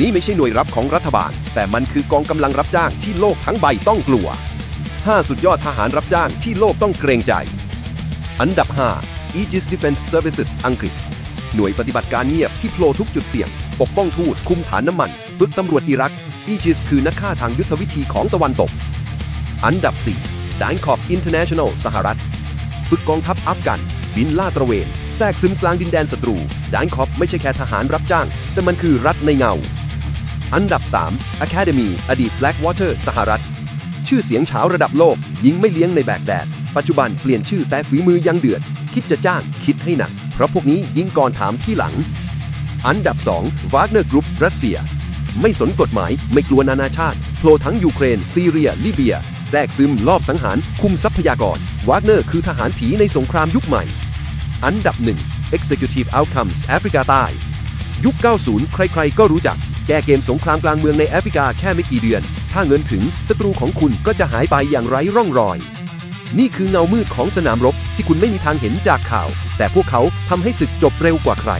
นี้ไม่ใช่หน่วยรับของรัฐบาล แต่มันคือกองกำลังรับจ้างที่โลกทั้งใบต้องกลัว 5 สุดยอดทหารรับจ้างที่โลกต้องเกรงใจ อันดับ 5 Aegis Defense Services อังกฤษ หน่วยปฏิบัติการเงียบที่โผล่ทุกจุดเสี่ยง ปกป้องทูตคุมฐานน้ำมัน ฝึกตำรวจอิรัก Aegis คือนักฆ่าทางยุทธวิธีของตะวันตก อันดับ 4 d a n c o p International สหรัฐ ฝึกกองทัพอัฟกัน บินล่าตระเวนแทรกซึมกลางดินแดนศัตรูดานคอปไม่ใช่แค่ทหารรับจ้าง แต่มันคือรัฐในเงา อันดับ 3 Academy อดีต Blackwater สหรัฐ ชื่อเสียงเฉาระดับโลก ยิงไม่เลี้ยงในแบกแดด ปัจจุบันเปลี่ยนชื่อแต่ฝีมือยังเดือด คิดจะจ้าง คิดให้หนัก เพราะพวกนี้ยิงก่อนถามที่หลัง อันดับ 2 Wagner Group รัสเซีย ไม่สนกฎหมายไม่กลัวนานาชาติโผล่ทั้งยูเครน ซีเรีย ลิเบีย แทรกซึมลอบสังหารคุมทรัพยากรวากเนอร์คือทหารผีในสงครามยุคใหม่ อันดับ 1 Executive Outcomes แอฟริกาใต้ยุค 90 ใครๆ ก็รู้จัก แก้เกมสงครามกลางเมืองในแอฟริกาแค่ไม่กี่เดือน ถ้าเงินถึงศัตรูของคุณก็จะหายไปอย่างไร้ร่องรอย นี่คือเงามืดของสนามรบที่คุณไม่มีทางเห็นจากข่าว แต่พวกเขาทำให้ศึกจบเร็วกว่าใคร